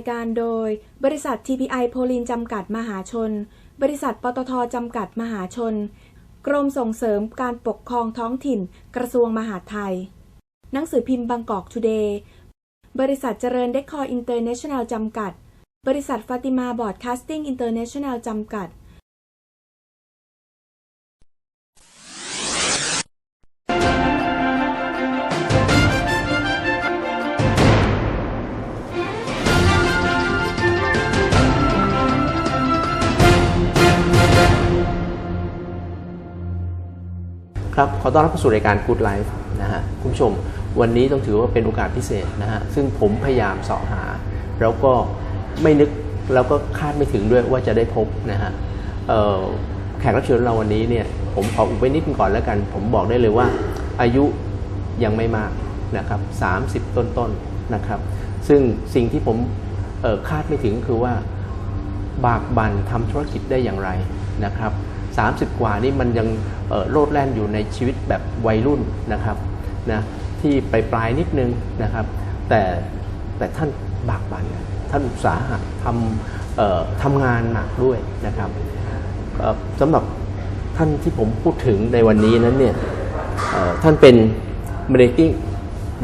ายการโดย บริษัท TPI โพลินจำกัดมหาชน บริษัทปตทจำกัดมหาชน กรมส่งเสริมการปกครองท้องถิ่น กระทรวงมหาดไทย หนังสือพิมพ์บางกอกทูเดย์ บริษัทเจริญเดคอร์อินเตอร์เนชั่นแนลจำกัด บริษัทฟาติมาบอร์ดคาสติ้งอินเตอร์เนชั่นแนลจำกัด ครับ ขอต้อนรับเข้าสู่รายการ Good Life นะฮะคุณผู้ชม วันนี้ต้องถือว่าเป็นโอกาสพิเศษนะฮะ ซึ่งผมพยายามสาะหา แล้วก็ไม่นึก แล้วก็คาดไม่ถึงด้วยว่าจะได้พบนะฮะแขกรับเชิญเราวันนี้เนี่ย ผมขออุบไว้นิดนึงก่อนแล้วกัน ผมบอกได้เลยว่า อายุยังไม่มากนะครับ30 ต้นๆนนะครับ ซึ่งสิ่งที่ผมคาดไม่ถึงคือว่าบากบั่นทำธุรกิจได้อย่างไรนะครับ 30 กว่านี่มันยังโลดแล่นอยู่ในชีวิตแบบวัยรุ่นนะครับนะที่ไปปลายๆนิดนึงนะครับ แต่แต่ท่านบากบั่นท่านอุตสาหะทำทำงานหนักด้วยนะครับสำหรับท่านที่ผมพูดถึงในวันนี้นั้นเนี่ยท่านเป็น managing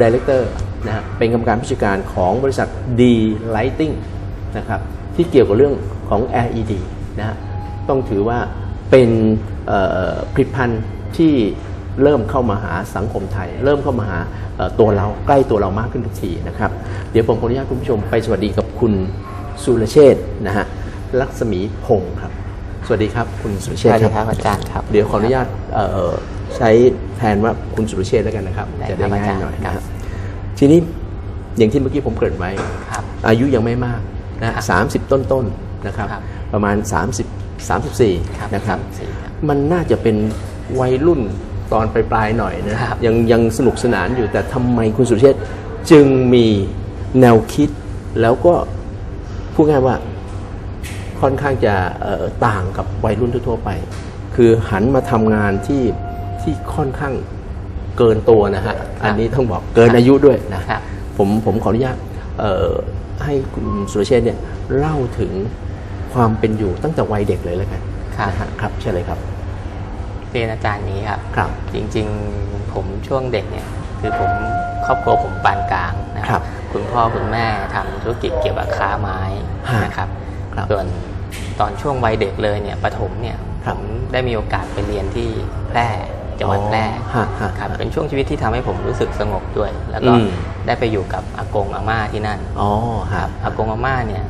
director นะฮะเป็นกรรมการผู้จัดการของบริษัท D Lighting นะครับที่เกี่ยวกับเรื่องของ LED นะฮะต้องถือว่า เป็นเอ่อผลิตภัณฑ์ที่เริ่มเข้ามาหาสังคมไทย เริ่มเข้ามาหาเอ่อตัวเราใกล้ตัวเรามากขึ้นทุกทีนะครับ เดี๋ยวผมขออนุญาตคุณผู้ชมไปสวัสดีกับคุณสุรเชษฐ์นะฮะลักษมีพงศ์ครับ สวัสดีครับคุณสุรเชษฐ์สวัสดีครับอาจารย์ครับ เดี๋ยวขออนุญาตเอ่อใช้แทนว่าคุณสุรเชษฐ์แล้วกันนะครับได้จะได้ครับง่ายอาจารย์หน่อยครันะบฮะทีนี้อย่างที่เมื่อกี้ผมเกริ่นไว้ครับอายุยังไม่มากนะสามสิบต้นๆนนะครับครับ ประมาณ 30 34 นะครับสี่ครับ มันน่าจะเป็นวัยรุ่นตอนปลายๆหน่อยนะครับยังยังสนุกสนานอยู่แต่ทำไมคุณสุรเชษฐ์จึงมีแนวคิดแล้วก็พูดง่ายว่าค่อนข้างจะเอ่อต่างกับวัยรุ่นทั่วๆไป คือหันมาทำงานที่ที่ค่อนข้างเกินตัวนะฮะ อันนี้ต้องบอกเกินอายุด้วยนะครับผมผมขออนุญาตเอ่อให้คุณสุรเชษฐ์เนี่ยเล่าถึง ความเป็นอยู่ตั้งแต่วัยเด็กเลยแล้วกันครับนะฮะครับเชิญเลยครับเรียนอาจารย์นี้ครับครับ จริงๆผมช่วงเด็กเนี่ยคือผมครอบครัวผมปานกลางนะครับ คุณพ่อคุณแม่ทำธุรกิจเกี่ยวกับค้าไม้ฮะนะครับครับส่วนตอนช่วงวัยเด็กเลยเนี่ยประถมเนี่ยครัผบมได้มีโอกาสไปเรียนที่แพร่จังหวัดแพร่ฮะฮะครับเป็นช่วงชีวิตที่ทำให้ผมรู้สึกสงบด้วย แล้วก็อืมได้ไปอยู่กับอากงอาม่าที่นั่นอ๋อคฮะรับอากงอาม่าเนี่ย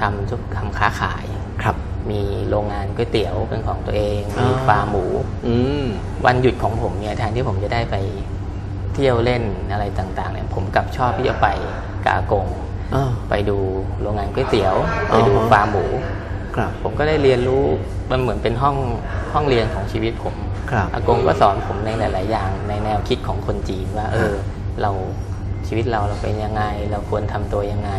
ทำทุกทำค้าขายครับ มีโรงงานก๋วยเตี๋ยวเป็นของตัวเองอ่ามีมีฟาร์มหมูอืมวันหยุดของผมเนี่ยแทนที่ผมจะได้ไปเที่ยวเล่นอะไรต่างๆเนี่ยผมกลับชอบที่จะไปกับอากงอ้าวไปดูโรงงานก๋วยเตี๋ยวอ๋อไปดูฟาร์มหมูครับผมก็ได้เรียนรู้มันเหมือนเป็นห้องห้องเรียนของชีวิตผมครับอากงก็สอนผมในหลาย ๆ อย่างในแนวคิดของคนจีนว่า เออ เราชีวิตเราเราเป็นยังไง เราควรทำตัวยังไง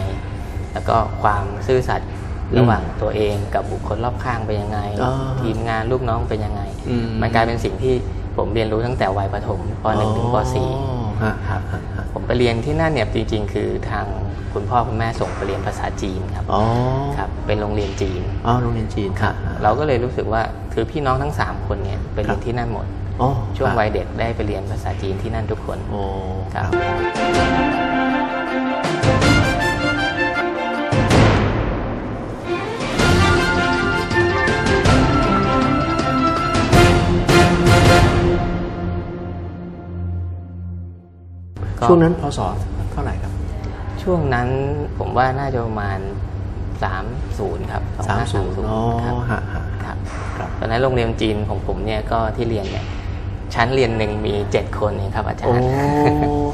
แล้วก็ความซื่อสัตย์ระหว่างตัวเองกับบุคคลรอบข้างเป็นยังไงอ๋อทีมงานลูกน้องเป็นยังไงอืมมันกลายเป็นสิ่งที่ผมเรียนรู้ตั้งแต่วัยประถมป .1 ถึงปอ๋อฮะฮะฮะฮะ .4 ผมไปเรียนที่นั่นเนี่ยจริงๆ คือทางคุณพ่อคุณแม่ส่งไปเรียนภาษาจีนครับอ๋อครับเป็นโรงเรียนจีนอ๋อโรงเรียนจีนค่ะเราก็เลยรู้สึกว่าคือพี่น้องทั้ง 3 คนเนี่ยไปเรียนที่นั่นหมดอ๋อช่วงครับวัยเด็กได้ไปเรียนภาษาจีนที่นั่นทุกคนโอ้ครับ ก็ช่วงนั้นพศเท่าไหร่ครับ ช่วงนั้นผมว่าน่าจะประมาณ 30 ครับสามศูนย์2530อ๋อครับฮะฮะครับครับตอนนั้นโรงเรียนจีนของผมเนี่ยก็ที่เรียนเนี่ยชั้นเรียนหนึ่งมี 7 คนเองครับอาจารโอ้ย์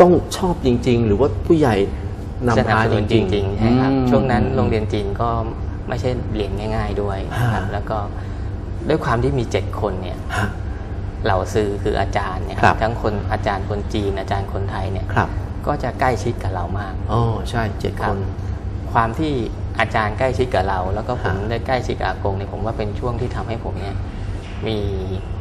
ต้องชอบจริง ๆ หรือว่าผู้ใหญ่นำสนับพาสจนุนจริงริงๆๆใช่ครับอืมช่วงนั้นโรงเรียนจีนก็ไม่ใช่เรียนง่าย ๆด้วยครับฮะแล้วก็ ด้วยความที่มี7คนเนี่ยฮะ เหล่าซื้อคืออาจารย์เนี่ยครับ ทั้งคนอาจารย์คนจีนอาจารย์คนไทยเนี่ยครับก็จะใกล้ชิดกับเรามาก อ๋อใช่เจ็ดคครับ น ความที่อาจารย์ใกล้ชิดกับเรา แล้วก็ผมฮะ ได้ใกล้ชิดกับอากงเนี่ยผมว่าเป็นช่วงที่ทำให้ผมเนี่ยมี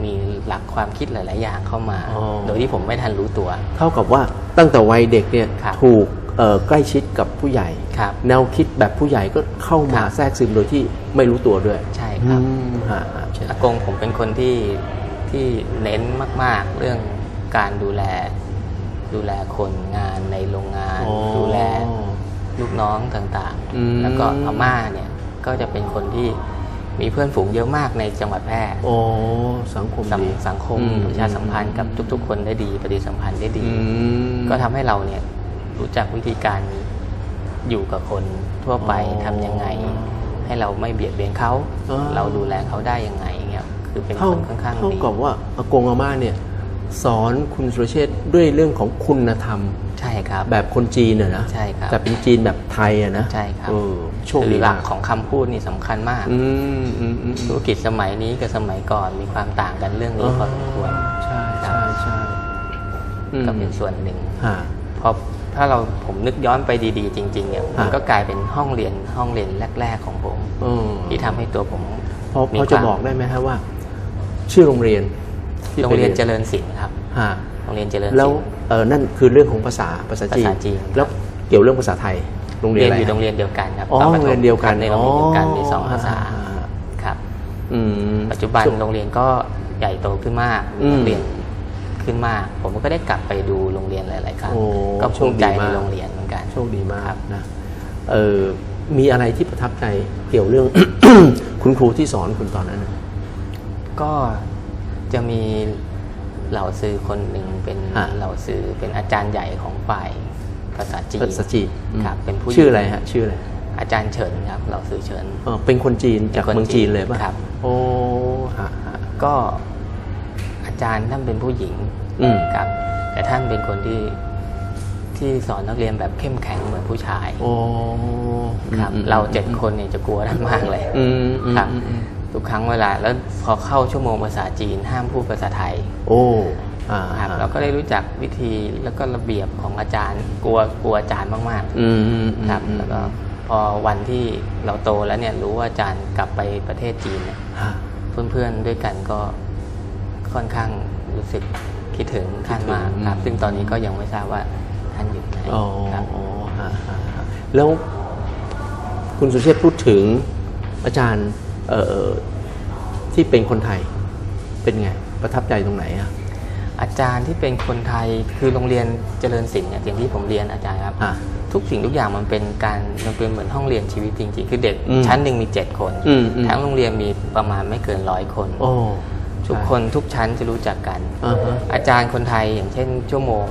มีหลักความคิดหลาย ๆ อย่างเข้ามาโดยที่ผมไม่ทันรู้ตัว เท่ากับว่าตั้งแต่วัยเด็กเนี่ยครับ ถูกเอ่อใกล้ชิดกับผู้ใหญ่ ครับ แนวคิดแบบผู้ใหญ่ก็เข้ามาครับ แทรกซึมโดยที่ไม่รู้ตัวด้วย ใช่ ครับอืมฮะฮะเชิญอากงผมเป็นคนที่ที่เน้นมาก ๆ เรื่องการดูแล ดูแลคนงานในโรงงานอ๋อดูแลลูกน้องต่างอืมๆแล้วก็อาม่าเนี่ยก็จะเป็นคนที่มีเพื่อนฝูงเยอะมากในจังหวัดแพร่โอ้สังคมสังดีสังคมอืประชาสัมพันธ์กับทุก ๆ คนได้ดีปฏิสัมพันธ์ได้ดีอืมก็ทำให้เราเนี่ยรู้จักวิธีการอยู่กับคนทั่วไปอ๋อทำยังไง ให้เราไม่เบียดเบียนเขาอ๋อเราดูแลเขาได้ยังไงเงี้ยคือเป็นเท่าคนค่อนข้างเท่าดีกับว่าอากงอาม่าเนี่ยสอนคุณสุรเชษฐ์ด้วยเรื่องของคุณธรรม ใช่ครับ แบบคนจีนน่ะนะใช่ครับแต่เป็นจีนแบบไทยอะนะใช่ครับเออโชคคือดีหลัมากกของคำพูดนี่สำคัญมากอืมอืมอืมธุรกิจสมัยนี้กับสมัยก่อนมีความต่างกันเรื่องนี้พอสมควรใช่ใช่ใช่อืมก็เป็นส่วนหนึ่งฮะพอ ถ้าเราผมนึกย้อนไปดีๆ จริงๆเนี่ยมันฮะก็กลายเป็นห้องเรียนห้องเรียนแรก ๆ ของผมเออที่ทำให้ตัวผมพอมีพอจะความบอกได้ไหมฮะว่า ชื่อโรงเรียนที่โรงไปเรียนเจริญศิลป์ครับฮะโรงเรียนเจริญแล้วศิลป์เออนั่นคือเรื่องของภาษาภาษาจีนภาษาจีนแล้วเกี่ยวเรื่องภาษาไทยโรงเรียเรีนยนอะไรอยู่โรงฮะเรียนเดียวกันครับอ๋อตปโรงเรียนเดียวกันในโรงเรียนเดียวกันมีสองอ๋อภาษาอ่าอ่าครับอืมปัจจุบันโรงเรียนก็ใหญ่โตขึ้นมากอืมนักเรียน ขึ้นมาก ผมก็ได้กลับไปดูโรงเรียนหลาย ๆ ครั้ง โอ้ก็ภูมิใจโชคดีในมากโรงเรียนเหมือนกัน โชคดีมาครักบนะเออมีอะไรที่ประทับใจเกี่ยวเรื่อง คุณครูที่สอนคุณตอนนั้นน่ะก็จะมีเหล่าซื้อคนหนึ่งเป็นฮะเหล่าซื้อเป็นอาจารย์ใหญ่ของฝ่ายภาษาจีนภาษาจีนอืมครับเป็นผู้หญิงชื่ออะไรฮะ ชื่ออะไรอาจารย์เฉินครับเหล่าซื้อเฉินเออเป็นคนจีนจากเป็นคนเมืองจีนเลยป่ะครับ โอ้ฮะฮะ ก็ อาจารย์ท่านเป็นผู้หญิงอืมครับ แต่ท่านเป็นคนที่ที่สอนนักเรียนแบบเข้มแข็งเหมือนผู้ชายโอ้ครับอืมเราเจ็ดคนเนี่ยจะกลัวท่านมากเลยอืมอืมครับอืมอืมทุกครั้งเวลาแล้วพอเข้าชั่วโมงภาษาจีนห้ามพูดภาษาไทย โอ้อ่าครับเราก็ได้รู้จักวิธีแล้วก็ระเบียบของอาจารย์ กลัวกลัวอาจารย์มากอืมอืมๆครับอืมแล้วก็พอวันที่เราโตแล้วเนี่ยรู้ว่าอาจารย์กลับไปประเทศจีนเนี่ยฮะเพื่อนๆด้วยกันก็ ค่อนข้างรู้สึกคิดถึงท่านมากครับ ซึ่งตอนนี้ก็ยังไม่ทราบว่าท่านอยู่ไหนอ๋อครับอ๋อฮะฮะฮะแล้วคุณสุเชษฐ์พูดถึงอาจารย์เอ่อที่เป็นคนไทยเป็นไง ประทับใจตรงไหนอะอาจารย์ที่เป็นคนไทยคือโรงเรียนเจริญศิลป์เนี่ยอย่างที่ผมเรียนอาจารย์ครับอะทุกสิ่งทุกอย่างมันเป็นการมันเป็นเหมือนห้องเรียนชีวิตจริงๆ คือเด็กอืมชั้นหนึ่งมีเจ็ดคนอืมอืมทั้งโรงเรียนมีประมาณไม่เกินร้อยคนโอ้ ทุกคนทุกชั้นจะรู้จักกันอ่าฮะอาจารย์คนไทยอย่างเช่น ชั่วโมง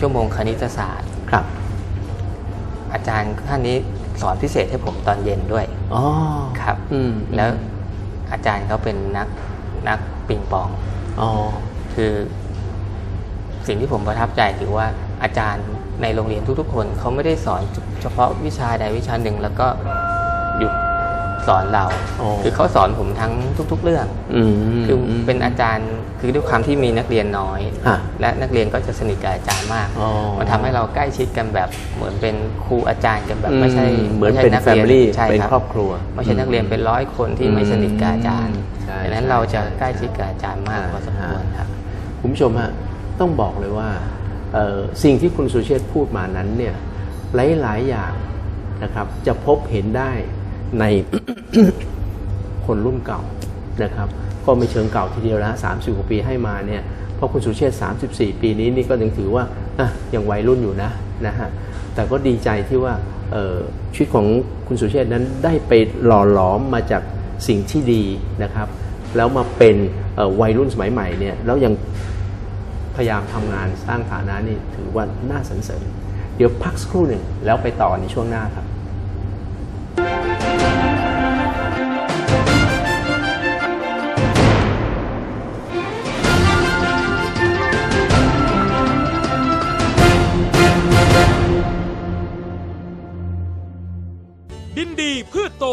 ชั่วโมงคณิตศาสตร์ครับ อาจารย์ท่านนี้สอนพิเศษให้ผมตอนเย็นด้วยอ๋อครับอืมแล้วอาจารย์เขาเป็นนักนักปิงปองอ๋อคือ สิ่งที่ผมประทับใจคือว่าอาจารย์ในโรงเรียนทุกๆ คนเขาไม่ได้สอนเฉพาะวิชาใดวิชาหนึ่งแล้วก็หยุด สอนเราอ๋อคือเขาสอนผมทั้งทุก ๆ เรื่องอืมคือเป็นอาจารย์คือด้วยความที่มีนักเรียนน้อยฮะและนักเรียนก็จะสนิทกับอาจารย์มากอ๋อมันทำให้เราใกล้ชิดกันแบบเหมือนเป็นครูอาจารย์กันแบบไม่ใช่อืเหมือนไใช่เป็นนักแฟรียมิลี่ใช่เป็นครับครอบครัวไม่ใช่นักเรียนเป็นร้อยคนที่ไม่สนิทกับอาจารย์ใช่ดังนั้นใช่เราจะใช่ใกล้ชิดกับอาจารย์มากพอสมควรครับคุณผู้ชมฮะต้องบอกเลยว่าเอ่อสิ่งที่คุณสุเชษฐ์พูดมานั้นเนี่ยหลายๆอย่างนะครับจะพบเห็นได้ ในคนรุ่นเก่านะครับก็ไม่เชิงเก่าทีเดียวนะสามสิบกว่าปีให้มาเนี่ยเพราะคุณสุเชษฐ์34ปีนี้นี่ก็ยังถือว่าอะยังวัยรุ่นอยู่นะนะฮะแต่ก็ดีใจที่ว่าชีวิตของคุณสุเชษนั้นได้ไปหล่อหลอมมาจากสิ่งที่ดีนะครับ แล้วมาเป็นวัยรุ่นสมัยใหม่เนี่ยแล้วยังพยายามทำงานสร้างฐานะนี่ถือว่าน่าสรรเสริญ เดี๋ยวพักสักครู่หนึ่งแล้วไปต่อในช่วงหน้าครับ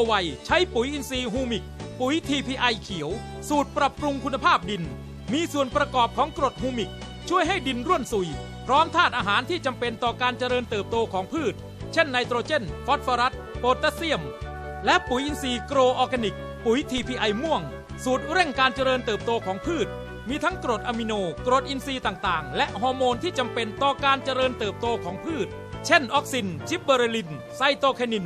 ไว ใช้ปุ๋ยอินทรีย์ฮูมิก ปุ๋ย TPI เขียว สูตรปรับปรุงคุณภาพดิน มีส่วนประกอบของกรดฮูมิก ช่วยให้ดินร่วนซุย พร้อมธาตุอาหารที่จำเป็นต่อการเจริญเติบโตของพืช เช่นไนโตรเจน ฟอสฟอรัส โพแทสเซียม และปุ๋ยอินทรีย์โกรออร์แกนิก ปุ๋ย TPI ม่วง สูตรเร่งการเจริญเติบโตของพืช มีทั้งกรดอะมิโน กรดอินทรีย์ต่างๆ และฮอร์โมนที่จำเป็นต่อการเจริญเติบโตของพืช เช่นออกซิน จิบเบอร์ลิน ไซโตแคนิน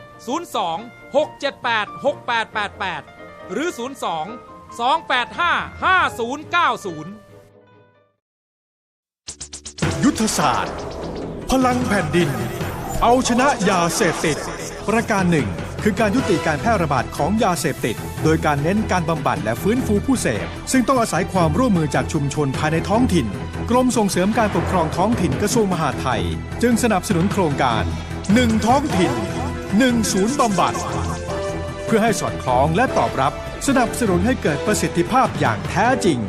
02 678 6888 หรือ 02 285 5090 ยุทธศาสตร์ พลังแผ่นดิน เอาชนะยาเสพติด ประการหนึ่งคือการยุติการแพร่ระบาดของยาเสพติด โดยการเน้นการบำบัดและฟื้นฟูผู้เสพ ซึ่งต้องอาศัยความร่วมมือจากชุมชนภายในท้องถิ่น กรมส่งเสริมการปกครองท้องถิ่นกระทรวงมหาดไทย จึงสนับสนุนโครงการ 1 ท้องถิ่น 1ศูนย์บำบัด เพื่อให้สอดคล้องและตอบรับสนับสนุนให้เกิดประสิทธิภาพอย่างแท้จริง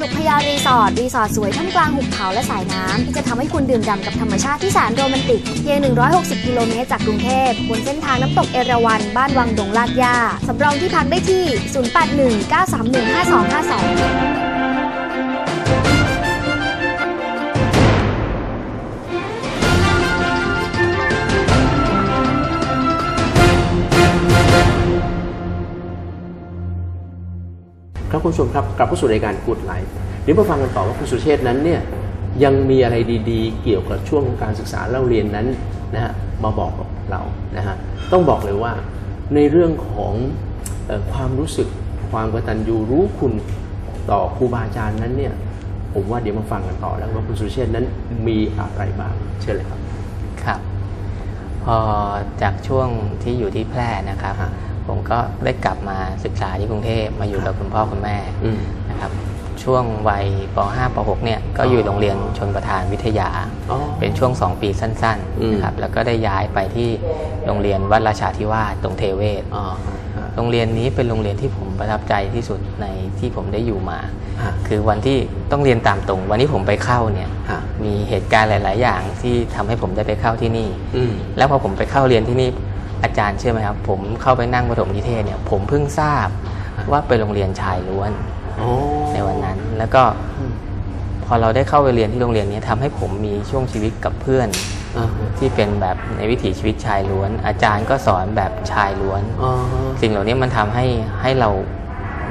สุขยารีสอร์ทรีสอร์ทสวยท่ามกลางหุบเขาและสายน้ำที่จะทำให้คุณดื่มด่ำกับธรรมชาติที่แสนโรแมนติกเพียง 160 กิโลเมตรจากกรุงเทพบนเส้นทางน้ำตกเอราวัณบ้านวังดงลาดยาสำรองที่พักได้ที่ 0819315252 ครับคุณผู้ชมครับกลับเข้าสู่รายการ Good Life เดี๋ยวมาฟังกันต่อว่าคุณสุเชษฐ์นั้นเนี่ยยังมีอะไรดีๆ เกี่ยวกับช่วงของการศึกษาเล่าเรียนนั้นนะฮะมาบอกกับเรานะฮะต้องบอกเลยว่าในเรื่องของเออความรู้สึกความกตัญญูรู้คุณต่อครูบาอาจารย์นั้นเนี่ยผมว่าเดี๋ยวมาฟังกันต่อแล้วว่าคุณสุเชษฐ์นั้นมีอะไรบ้างเชิญเลยครับครับ พอจากช่วงที่อยู่ที่แพร่นะครับฮะ ผมก็ได้กลับมาศึกษาที่กรุงเทพมาอยู่กับคุณพ่อคุณแม่อืม นะครับ ช่วงวัยป .5 ป .6 เนี่ยก็อยู่โรงเรียนชนประทานวิทยา อ๋อ เป็นช่วง 2 ปีสั้นอืมๆนะครับแล้วก็ได้ย้ายไปที่โรงเรียนวัดราชาธิวาสตรงเทเวศ อ๋อฮะโรงเรียนนี้เป็นโรงเรียนที่ผมประทับใจที่สุดในที่ผมได้อยู่มา ฮะ คือวันที่ต้องเรียนตามตรง วันที่ผมไปเข้าเนี่ยฮะมีเหตุการณ์หลาย ๆ อย่างที่ทำให้ผมได้ไปเข้าที่นี่ อืม แล้วพอผมไปเข้าเรียนที่นี่ อาจารย์เชื่อไหมครับ ผมเข้าไปนั่งประถมนิเทศเนี่ยผมเพิ่งทราบว่าเป็นโรงเรียนชายล้วนอ๋อในวันนั้น แล้วก็อืมพอเราได้เข้าไปเรียนที่โรงเรียนนี้ทำให้ผมมีช่วงชีวิตกับเพื่อนอ่าฮะที่เป็นแบบในวิถีชีวิตชายล้วน อาจารย์ก็สอนแบบชายล้วนอ๋อสิ่งเหล่านี้มันทำให้ให้เรา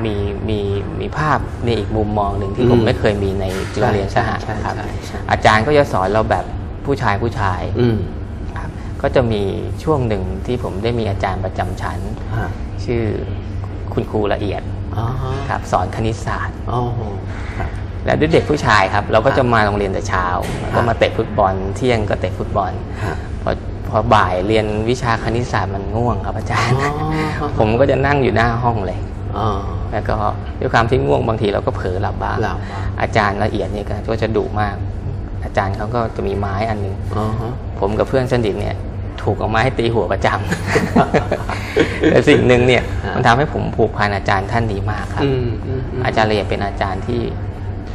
มีมีมีภาพในอีกมุมมองหนึ่งที่อืมผมไม่เคยมีในโรงเรียนสหใช่ครับใช่ใช่อาจารย์ก็จะสอนเราแบบผู้ชายผู้ชายอืมครับ ก็จะมีช่วงหนึ่งที่ผมได้มีอาจารย์ประจำชั้นฮะชื่อคุณครูละเอียดอ๋อครับสอนคณิตศาสตร์อ๋อครับและด้วยเด็กผู้ชายครับ เราก็จะมาโรงเรียนแต่เช้าแล้วก็ฮะมาเตะฟุตบอลเที่ยงก็เตะฟุตบอลฮะพอพอบ่ายเรียนวิชาคณิตศาสตร์มันง่วงครับอาจารย์อ๋อผมก็จะนั่งอยู่หน้าห้องเลยอ๋อแล้วก็ด้วยความที่ง่วงบางทีเราก็เผลอหลับบ้างหลับบ้างอาจารย์ละเอียดเนี่ยก็จะดุมาก อาจารย์เขาก็จะมีไม้อันหนึงอ๋อฮะผมกับเพื่อนสนิทเนี่ย ถูกเอาไม้ให้ตีหัวประจำแต่สิ่งหนึ่งเนี่ยฮะมันทำให้ผมผูกพันอาจารย์ท่านนี้มากครับอืมอืมมอาจารย์ละเอียดเป็นอาจารย์ที่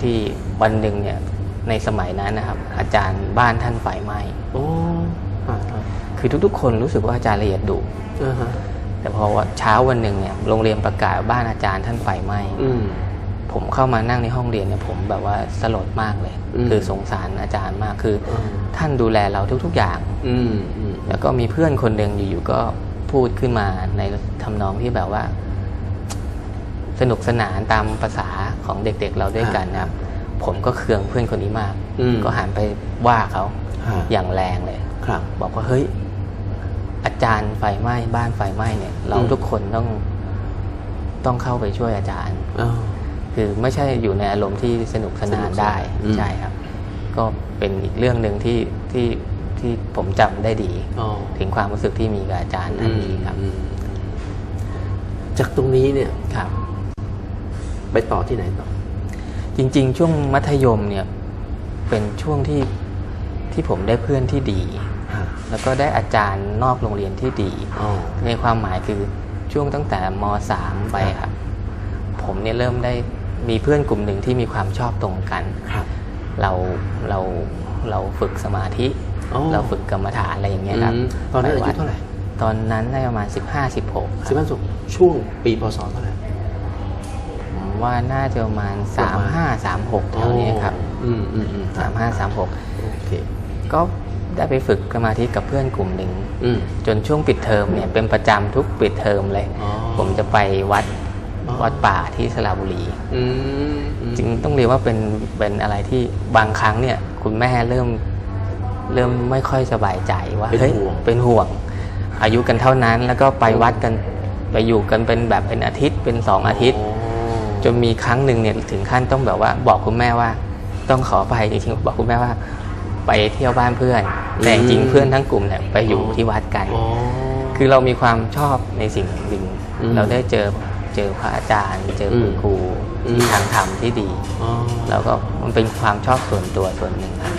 ที่วันหนึ่งเนี่ย ในสมัยนั้นนะครับ อาจารย์บ้านท่านไฟไหม้โอ้ฮะฮะคือทุกๆ คนรู้สึกว่าอาจารย์ละเอียดดุอ่าฮะแต่พอเช้าวันหนึ่งเนี่ยโรงเรียนประกาศว่าบ้านอาจารย์ท่านไฟไหม้อืมผมเข้ามานั่งในห้องเรียนเนี่ยผมแบบว่าสลดมากเลยอืมคือสงสารอาจารย์มากคืออมท่านดูแลเราทุก ๆ อย่าง อืมอืม แล้วก็มีเพื่อนคนหนึ่งอยู่ๆก็พูดขึ้นมาในทำนองที่แบบว่า สนุกสนานตามภาษาของเด็กๆเราด้วยกันนะครับ ผมก็เคืองเพื่อนคนนี้มากอืมก็หันไปว่าเขาฮะอย่างแรงเลยครับ บอกว่าเฮ้ยอาจารย์ไฟไหม้บ้านไฟไหม้เนี่ย เราอืมทุกคนต้องต้องเข้าไปช่วยอาจารย์อ๋อคือไม่ใช่อยู่ในอารมณ์ที่สนุกสนานได้อืมใช่ครับ ก็เป็นอีกเรื่องหนึ่งที่ที่ ที่ผมจำได้ดีอ๋อถึงความรู้สึกที่มีกับอาจารย์ท่านนี้ครับอืมจากตรงนี้เนี่ยครับ ไปต่อที่ไหนต่อ จริง ๆ ช่วงมัธยมเนี่ย เป็นช่วงที่ที่ผมได้เพื่อนที่ดีฮะแล้วก็ได้อาจารย์นอกโรงเรียนที่ดีอ๋อในความหมายคือช่วงตั้งแต่ม .3 ไปครับผมเนี่ยเริ่มได้มีเพื่อนกลุ่มหนึ่งที่มีความชอบตรงกันครับเราเราเราฝึกสมาธิอ๋อ เราฝึกกรรมฐานอะไรอย่างเงี้ยครับอืมตอนนั้นอาปวัยุดเท่าไหร่ตอนนั้นได้ประมาณ 15 16สิบห้าสิบช่วงปีพศเท่าไหร่ผมว่าน่าจะประมาณ 35 36แถวนี้ครับอืมอืมอืม35 36โอเคก็ได้ไปฝึกสมาธิกับเพื่อนกลุ่มหนึ่งอืมจนช่วงปิดเทอมเนี่ยเป็นประจำทุกปิดเทอมเลยอ๋อผมจะไปวัดอ๋อวัดป่าที่สระบุรีอืมอืมจริงต้องเรียกว่าเป็นเป็นอะไรที่บางครั้งเนี่ย คุณแม่เริ่ม เริ่มไม่ค่อยสบายใจว่าเป็นเฮ้ยห่วง เป็นห่วง อายุกันเท่านั้นแล้วก็ไปวัดกันไปอยู่กันเป็นแบบเป็นอาทิตย์เป็นสองอาทิตย์ จนมีครั้งหนึ่งเนี่ยถึงขั้นต้องแบบว่าบอกคุณแม่ว่า ต้องขอไปจริงๆบอกคุณแม่ว่า ไปเที่ยวบ้านเพื่อน แต่จริงๆเพื่อนทั้งกลุ่มเนี่ยไปอยู่ที่วัดกัน อ๋อ คือเรามีความชอบในสิ่งหนึ่งอืมเราได้เจอเจอพระอาจารย์ เจอคุณอืมครูอืที่ม ทางธรรมที่ดีอ๋อแล้วก็มันเป็นความชอบส่วนตัวส่วนหนึ่งครับ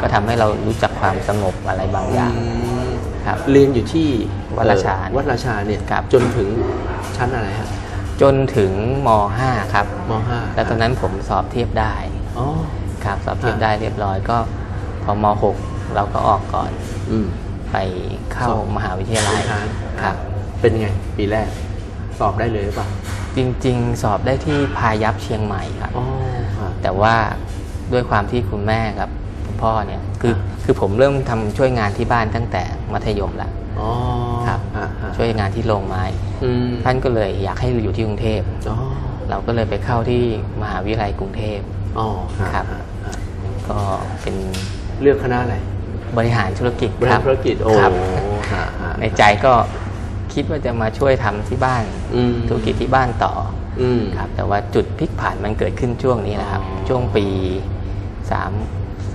ก็ทำให้เรารู้จักความสงบอะไรบางอย่างอืมครับเรียนอยู่ที่วัดราชาเอ่อวัดราชาเนี่ยครับจนถึงชั้นอะไรฮะจนถึงม .5 ครับมห้าแล้วตอนนั้นผมสอบเทียบได้อ๋อครับสอบเทียบอ่าได้เรียบร้อยก็ พอม .6 เราก็ออกก่อนอืมไปเข้าสอบมหาวิทยาลัยทานครับ เป็นไงปีแรกสอบได้เลยหรือเปล่า จริง ๆ สอบได้ที่พายัพเชียงใหม่ครับ อ๋อฮะแต่ว่าด้วยความที่คุณแม่กับคุณพ่อเนี่ยคืออ่าคือผมเริ่มทำช่วยงานที่บ้านตั้งแต่มัธยมแล้วอ๋อครับฮะฮะช่วยงานที่โรงไม้ อืมท่านก็เลยอยากให้อยู่ที่กรุงเทพ อ๋อเราก็เลยไปเข้าที่มหาวิทยาลัยกรุงเทพ อ๋อฮะครับ ฮะฮะก็เป็นเลือกคณะอะไรบริหารธุรกิจบริคหารัรบธุรกิจโอ้ครับ ฮะฮะ ในใจก็ คิดว่าจะมาช่วยทำที่บ้านอืมธุรกิจที่บ้านต่ออืมครับ แต่ว่าจุดพลิกผันมันเกิดขึ้นช่วงนี้แหละครับอ๋อช่วงปี3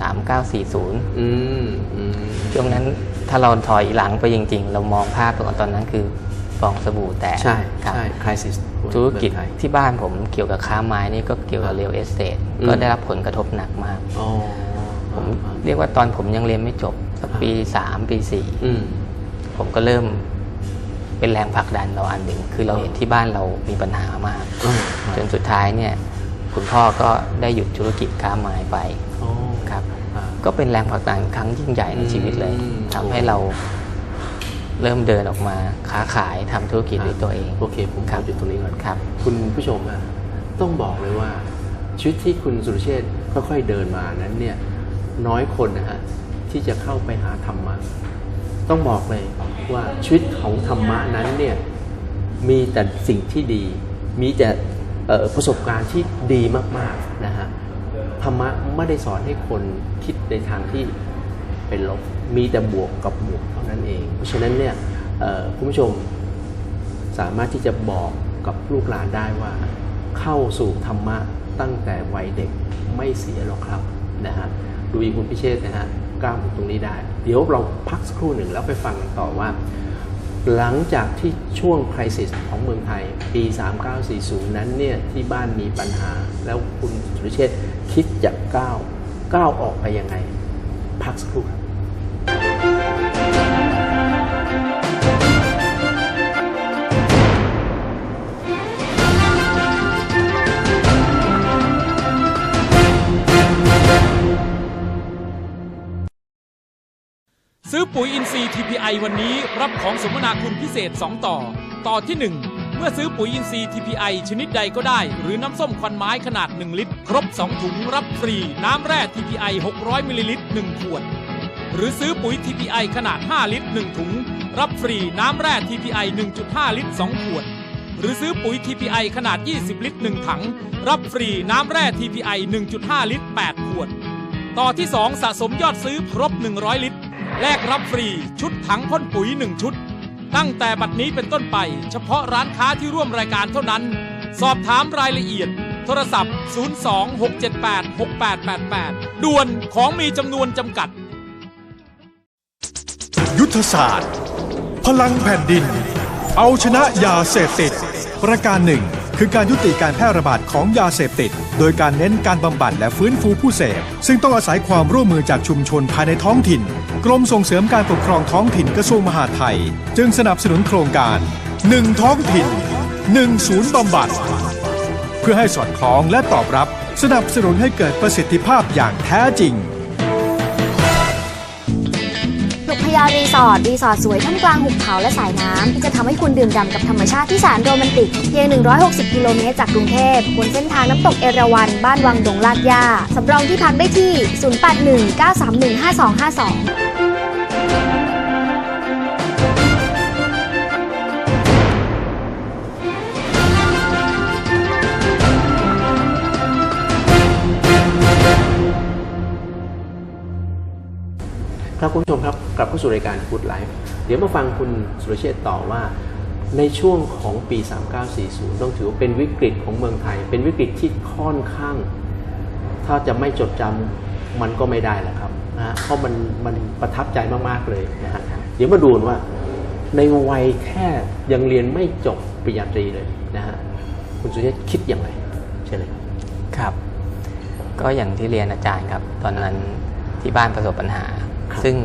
3940อืมอืมช่วงนั้นถ้าเราถอยหลังไปจริง ๆ เรามองภาพตอนตอนนั้นคือฟองสบู่แตกใช่ครับใช่คริสิสธุรกิจที่บ้านผมเกี่ยวกับค้าไม้นี่ก็เกี่ยวกับเรียลเอสเตทอืมก็ได้รับผลกระทบหนักมากอ๋อผมเรียกว่าตอนผมยังเรียนไม่จบสักปี3ปีอืม4ผมก็เริ่ม เป็นแรงผลักดันเราอันหนึ่ง คือเราเห็นที่บ้านเรามีปัญหามากอ๋อจนสุดท้ายเนี่ยคุณพ่อก็ได้หยุดธุรกิจค้าไม้ไปอ๋อครับอ่าก็เป็นแรงผลักดันครั้งยิ่งใหญ่ในชีวิตเลยอืมทำให้เราเริ่มเดินออกมาค้าขายทำธุรกิจด้วยตัวเองโอเคผมขครัอบหยุดตรงนี้ก่อนครับ คุณผู้ชมอะต้องบอกเลยว่าชีวิตที่คุณสุรเชษฐ์ค่อยๆเดินมานั้นเนี่ยน้อยคนนะฮะที่จะเข้าไปหาธรรมะ ต้องบอกเลยว่าชีวิตของธรรมะนั้นเนี่ยมีแต่สิ่งที่ดี มีแต่ประสบการณ์ที่ดีมากๆนะฮะธรรมะไม่ได้สอนให้คนคิดในทางที่เป็นลบมีแต่บวกกับบวกเท่านั้นเอง เพราะฉะนั้นเนี่ยคุณผู้ชมสามารถที่จะบอกกับลูกหลานได้ว่า เข้าสู่ธรรมะตั้งแต่วัยเด็กไม่เสียหรอกครับนะฮะดูอีกคุณพิเชษนะฮะกล้ามตรงนี้ได้ เดี๋ยวเราพักสักครู่หนึ่งแล้วไปฟังกันต่อว่า หลังจากที่ช่วงคริสิสของเมืองไทย ปี 3940 นั้นเนี่ยที่บ้านมีปัญหา แล้วคุณสุริเชษฐ์คิดจะก้าวก้าวออกไปยังไง พักสักครู่ครับ ปุ๋ยอินทรีย์ TPI วันนี้รับของสมนาคุณพิเศษ 2 ต่อ ต่อที่ 1 เมื่อซื้อปุ๋ยอินทรีย์ TPI ชนิดใดก็ได้ หรือน้ำส้มควันไม้ขนาด 1 ลิตร ครบ 2 ถุงรับฟรี น้ำแร่ TPI 600มิลลิลิตร1ขวด หรือซื้อปุ๋ย TPI ขนาด 5 ลิตร 1 ถุง รับฟรีน้ำแร่ TPI 1.5 ลิตร 2 ขวด หรือซื้อปุ๋ย TPI ขนาด 20 ลิตร 1 ถัง รับฟรีน้ำแร่ TPI 1.5 ลิตร 8 ขวด ต่อที่ 2 สะสมยอดซื้อครบ 100 ลิตร แลกรับฟรีชุดถังพ่นปุ๋ย 1 ชุด ตั้งแต่บัดนี้เป็นต้นไป เฉพาะร้านค้าที่ร่วมรายการเท่านั้น สอบถามรายละเอียด โทรศัพท์ 026786888 ด่วนของมีจำนวนจำกัด ยุทธศาสตร์ พลังแผ่นดิน เอาชนะยาเสพติด ประการหนึ่งคือการยุติการแพร่ระบาดของยาเสพติด โดยการเน้นการบำบัดและฟื้นฟูผู้เสพ ซึ่งต้องอาศัยความร่วมมือจากชุมชนภายในท้องถิ่น กรมส่งเสริมการปกครองท้องถิ่นกระทรวงมหาดไทย จึงสนับสนุนโครงการ 1 ท้องถิ่น 1 ศูนย์บำบัด เพื่อให้สอดคล้องและตอบรับ สนับสนุนให้เกิดประสิทธิภาพอย่างแท้จริงสุขยารีสอร์ทรีสอร์ทสวยท่ามกลางหุบเขาและสายน้ำที่จะทำให้คุณดื่มด่ำกับธรรมชาติที่แสนโรแมนติกเพียง 160 กิโลเมตรจากกรุงเทพบนเส้นทางน้ำตกเอราวัณบ้านวังดงลาดยาสำรองที่พักได้ที่ 0819315252 ครับคุณผู้ชมครับกลับเข้าสู่รายการ Good Life เดี๋ยวมาฟังคุณสุรเชษต่อว่า ในช่วงของปี 3940 ต้องถือว่าเป็นวิกฤตของเมืองไทย เป็นวิกฤตที่ค่อนข้าง ถ้าจะไม่จดจำมันก็ไม่ได้แหละครับนะเพราะมันมันประทับใจมากๆเลยนะฮะเดี๋ยวมาดูนว่า ในวัยแค่ยังเรียนไม่จบปริญญาตรีเลยนะฮะคุณสุรเชษคิดอย่างไรใช่เลยครับครับ ก็อย่างที่เรียนอาจารย์ครับ ตอนนั้นที่บ้านประสบปัญหา ซึ่ง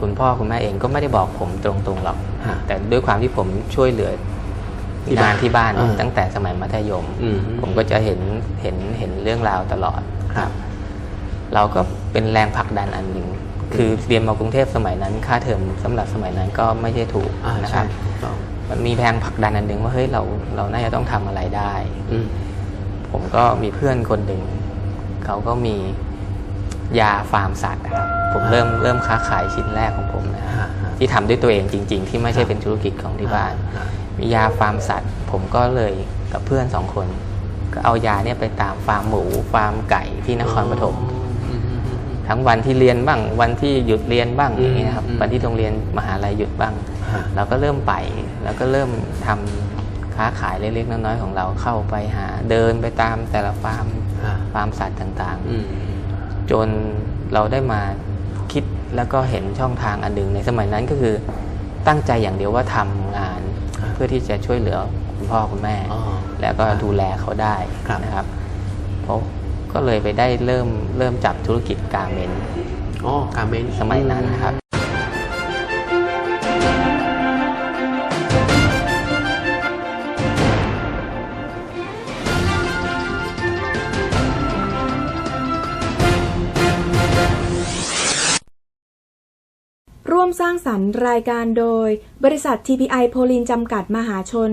คุณพ่อคุณแม่เองก็ไม่ได้บอกผมตรงๆหรอกฮะแต่ด้วยความที่ผมช่วยเหลือที่บ้างานนที่บ้านอ่าตั้งแต่สมัยมัธยมอืมผมก็จะเห็นเห็นเห็นเรื่องราวตลอดครับ เราก็เป็นแรงผลักดันอันหนึ่งคือเรียนมากรุงเทพสมัยนั้น ค่าเทอมสำหรับสมัยนั้นก็ไม่ใช่ถูกอ่านะคใช่รับถูกต้องมันมีแรงผลักดันอันหนึ่งว่าเฮ้ยเราเราน่าจะต้องทำอะไรได้อืมผมก็มีเพื่อนคนหนึ่งเขาก็มี ยาฟาร์มสัตว์นะครับผมอ่าเริ่มเริ่มค้าขายชิ้นแรกของผมนะฮะฮะที่ทำด้วยตัวเองจริง ๆ ที่ไม่ใช่เป็นธุรกิจของที่บ้านฮะมียาฟาร์มสัตว์ ผมก็เลยกับเพื่อนสองคน ก็เอายาเนี่ยไปตามฟาร์มหมู ฟาร์มไก่ที่นครปฐมอืมอืมอืมอืมทั้งวันที่เรียนบ้างวันที่หยุดเรียนบ้างอืมอย่างเงี้ยครับอืมวันที่โรงเรียนมหาลัยหยุดบ้างฮะเราก็เริ่มไปแล้วก็เริ่มทำค้าขายเล็กๆน้อยๆของเราเข้าไปหา เดินไปตามแต่ละฟาร์มฮะฟาร์มสัตว์ต่างอืมๆ จนเราได้มาคิดแล้วก็เห็นช่องทางอันหนึ่งในสมัยนั้นก็คือตั้งใจอย่างเดียวว่าทำงานครับเพื่อที่จะช่วยเหลือคุณพ่อคุณแม่อ๋อแล้วก็ดูแลเขาได้ครับนะครับเพราะก็เลยไปได้เริ่มเริ่มจับธุรกิจการเมนต์อ๋อการเมนสมัยนั้นนะครับ วมสร้างสรรค์รายการโดย บริษัท TPI โพลินจำกัดมหาชน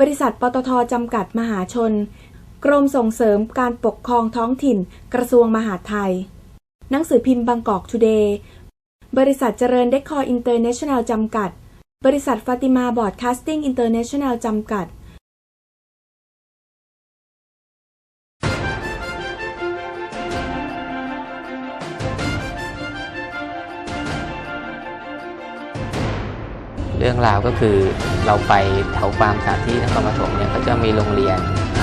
บริษัทปตทจำกัดมหาชน กรมส่งเสริมการปกครองท้องถิ่น กระทรวงมหาดไทย หนังสือพิมพ์บางกอกทูเดย์ บริษัทเจริญเดคคอร์อินเตอร์เนชั่นแนลจำกัด บริษัทฟาติมาบอร์ดคาสติ้งอินเตอร์เนชั่นแนลจำกัด รื่องราวก็คือเราไปแถวฟาร์มสัตว์ที่นครปฐมเนี่ยก็จะมีโรงเรียน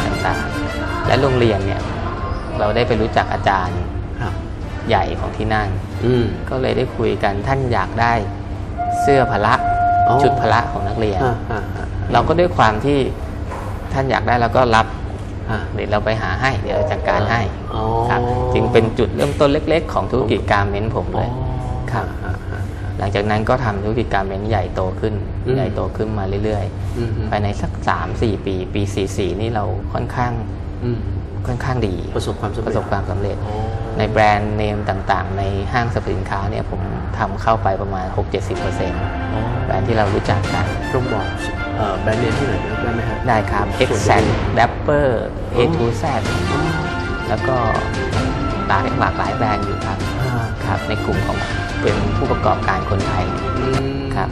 ต่างๆ และโรงเรียนเนี่ยเราได้ไปรู้จักอาจารย์ครับใหญ่ของที่นั่นอืมก็เลยได้คุยกันท่านอยากได้เสื้อพละอ๋อชุดพละของนักเรียนฮะฮะฮะเราก็ด้วยความที่ท่านอยากได้เราก็รับฮะเดี๋ยวเราไปหาให้เดี๋ยวเราจัดการให้อ๋อครับจึงเป็นจุดเริ่มต้นเล็ก ๆ ของธุรกิจการเม้นผมอ๋เลอยครับฮะฮะ หลังจากนั้นก็ทำธุรกิจการเม้นใหญ่โตขึ้นอืมใหญ่โตขึ้นมาเรื่อยอืมๆภายในสัก3-4ปี ปี44นี่เราค่อนข้างอืมค่อนข้างดีประสบความสำปเร็จระสบความสำเร็จอ๋อในแบรนด์เนมต่างๆ ในห้างสรรพสินค้าเนี่ยผมทำเข้าไปประมาณ 6-70%แบรนด์ที่เรารู้จักกันต้องบอกเอ่อแบรนด์เนมที่ไหนได้ไหมฮะได้ครับ x ส่วน z ตัว Dapper A อ๋อ to Z แล้วก็หลายหลากหลายแบรนด์อยู่ครับอ่าครับในกลุ่มของ เป็นผู้ประกอบการคนไทยอืมครับ